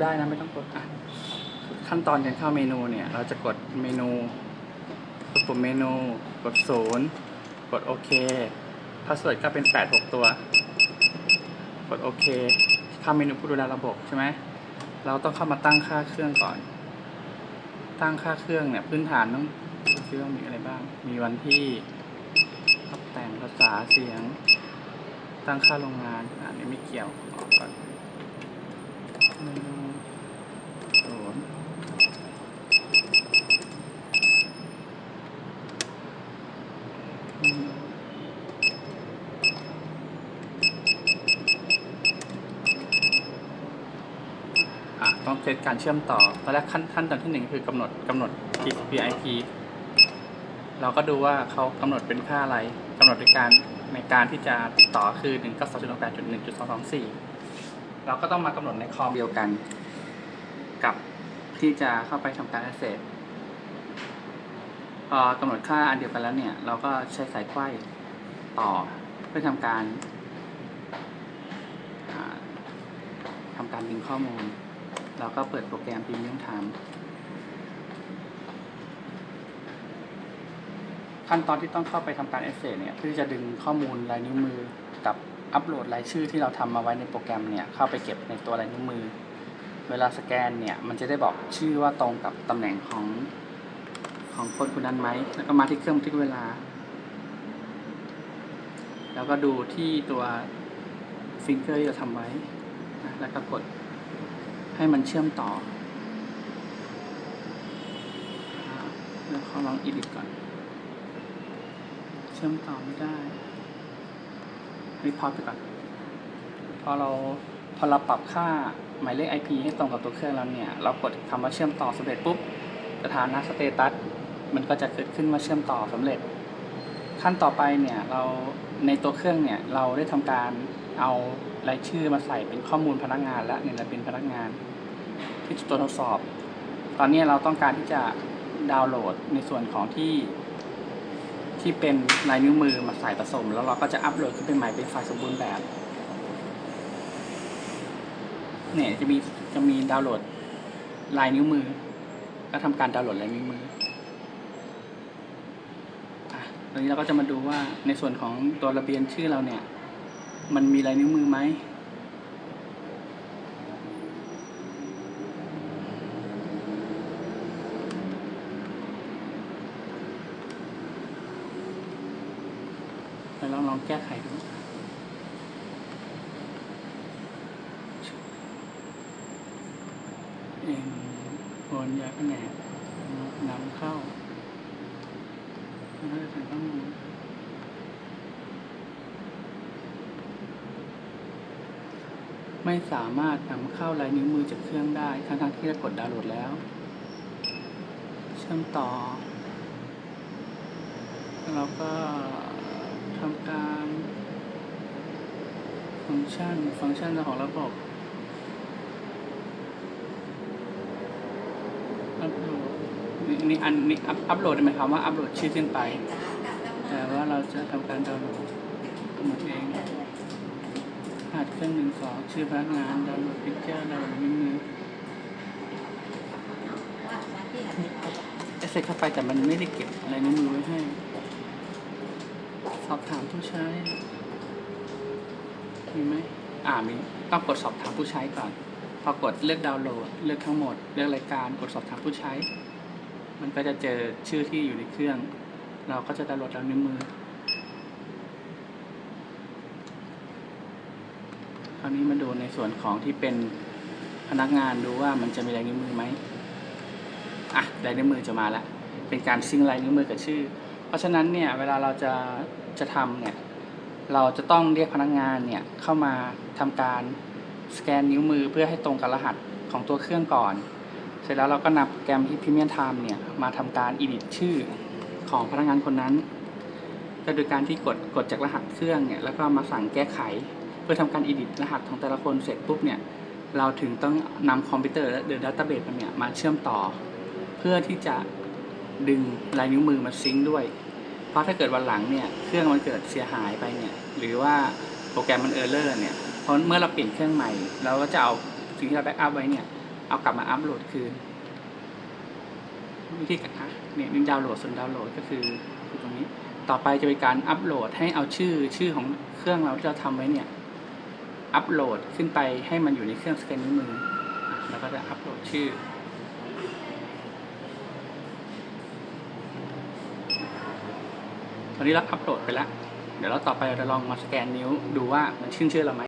ได้นะไม่ต้องกดอะขั้นตอนการเข้าเมนูเนี่ย เราจะกดเมนูกดปุ่มเมนู กดศูนย์กดโอเคพาสเวิร์ดก็เป็นแปดหกตัว กดโอเคเข้าเมนูผู้ดูแลระบบใช่ไหมเราต้องเข้ามาตั้งค่าเครื่องก่อน ตั้งค่าเครื่องเนี่ยพื้นฐานต้องดูซิว่ามีอะไรบ้าง มีวันที่ปรับแต่งภาษาเสียง ตั้งค่าโรงงานอันนี้ไม่เกี่ยวออกก่อนเมนูศูนย์อืมอะ ต้องเซตการเชื่อมต่อ ตอนแรกขั้นขั้นตอนที่หนึ่งคือกำหนดกำหนด TCP IP เราก็ดูว่าเขากำหนดเป็นค่าอะไรกำหนดในการในการที่จะติดต่อคือ 1 9 2 8 1 2 2 4 เราก็ต้องมากำหนดในคอมเดียวกัน กับที่จะเข้าไปทำการ access พอกำหนดค่าอันเดียวกันแล้วเนี่ย เราก็ใช้สายไขว้ต่อเพื่อทำการอ่าทำการดึงข้อมูล เราก็เปิดโปรแกรม Premium Time ขั้นตอนที่ต้องเข้าไปทำการ access เนี่ยเพื่อจะดึงข้อมูลลายนิ้วมือกับอัปโหลดรายชื่อที่เราทำมาไว้ในโปรแกรมเนี่ยเข้าไปเก็บในตัวลายนิ้วมือ เวลาสแกนเนี่ยมันจะได้บอกชื่อว่าตรงกับตำแหน่งของของคนคนนั้นไหมแล้วก็มาที่เครื่องทึกเวลา แล้วก็ดูที่ตัวฟิงเกอร์ที่เราทำไว้นะแล้วก็กด ให้มันเชื่อมต่อแล้วขอลองอีดิก่อน เชื่อมต่อไม่ได้รีพอร์ตไปก่อน พอเราพอเราปรับค่าหมายเลข IP ให้ตรงกับตัวเครื่องแล้วเนี่ย เรากดคำว่าเชื่อมต่อสำเร็จปุ๊บสถานะสเตตัสมันก็จะเกิดขึ้นว่าเชื่อมต่อสำเร็จ ขั้นต่อไปเนี่ยเราในตัวเครื่องเนี่ยเราได้ทำการเอา รายชื่อมาใส่เป็นข้อมูลพนักงานและเนี่ยเราเป็นพนักงาน ที่ตัวทดสอบ ตอนนี้เราต้องการที่จะดาวน์โหลดในส่วนของที่ ที่เป็นลายนิ้วมือมาใส่ผสม แล้วเราก็จะอัปโหลดขึ้นเป็นใหม่เป็นไฟล์สมบูรณ์แบบเนี่ยจะมีจะมีดาวน์โหลดลายนิ้วมือ ก็ทำการดาวน์โหลดลายนิ้วมืออะตอนนี้เราก็จะมาดูว่าในส่วนของตัวระเบียนชื่อเราเนี่ย มันมีลายนิ้วมือไหม ไปลองลองแก้ไขดูเอ็นโอนยาแผนกนำเข้าไม่ได้ถึงข้อมูล ไม่สามารถนำเข้าลายนิ้วมือจากเครื่องได้ทั้งทที่เรากดดาวน์โหลดแล้ว เชื่อมต่อ เราก็ทำการฟังก์ชันฟังก์ชันของระบบอัพโหลดนี่นี่อันนี้อัพอัพโหลดได้ไหมครับว่าอัพโหลดชื่อขึ้นไป แต่ว่าเราจะทำการดาวน์โหลดหมดเอง หัดเครื่องหนึ่งสองชื่อพนักงานดาวน์โหลดพิกเจอร์ดาวน์โหลดนิ้วมือเอสเซ็เข้าไปแต่มันไม่ได้เก็บอะไรนิ้วมือไว้ให้ สอบถามผู้ใช้มีไหมอ่ามีต้องกดสอบถามผู้ใช้ก่อน พอกดเลือกดาวน์โหลด เลือกทั้งหมด เลือกรายการกดสอบถามผู้ใช้ มันก็จะเจอชื่อที่อยู่ในเครื่อง เราก็จะดาวน์โหลดแล้วนิ้วมือ คราวนี้มาดูในส่วนของที่เป็นพนักงานดูว่ามันจะมีลายนิ้วมือไหมอะลายนิ้วมือจะมาแล้วเป็นการซิงลายนิ้วมือกับชื่อ เพราะฉะนั้นเนี่ยเวลาเราจะจะทำเนี่ยเราจะต้องเรียกพนักงานเนี่ยเข้ามาทำการสแกนนิ้วมือเพื่อให้ตรงกับรหัสของตัวเครื่องก่อน เสร็จแล้วเราก็นำโปรแกรมที่ Premium Time เนี่ยมาทำการ edit ชื่อของพนักงานคนนั้นก็โดยการที่กดกดจากรหัสเครื่องเนี่ยแล้วก็มาสั่งแก้ไข พื่อทำการ edit รหัสของแต่ละคนเสร็จปุ๊บเนี่ยเราถึงต้องนำคอมพิวเตอร์หรือดัตต้าเบสมันเนี่ยมาเชื่อมต่อ เพื่อที่จะดึงลายนิ้วมือมาซิงค์ด้วย เพราะถ้าเกิดวันหลังเนี่ยเครื่องมันเกิดเสียหายไปเนี่ยหรือว่าโปรแกรมมันเออร์เลอร์เนี่ยเพราะเมื่อเราเปลี่ยนเครื่องใหม่เราก็จะเอาสิ่งที่เราแบ็กอัพไว้เนี่ยเอากลับมาอัปโหลดคืนวิธีการเนี่ยนี่ดาวน์โหลดส่วนดาวน์โหลดก็คือคือตรงนี้ต่อไปจะเป็นการอัปโหลดให้เอาชื่อชื่อของเครื่องเราที่เราทำไว้เนี่ย อัปโหลดขึ้นไปให้มันอยู่ในเครื่องสแกนนิ้วมือแล้วก็จะอัปโหลดชื่อ ตอนนี้เราอัปโหลดไปแล้ว เดี๋ยวเราต่อไปเราจะลองมาสแกนนิ้วดูว่ามันชื่นชื่อเราไหม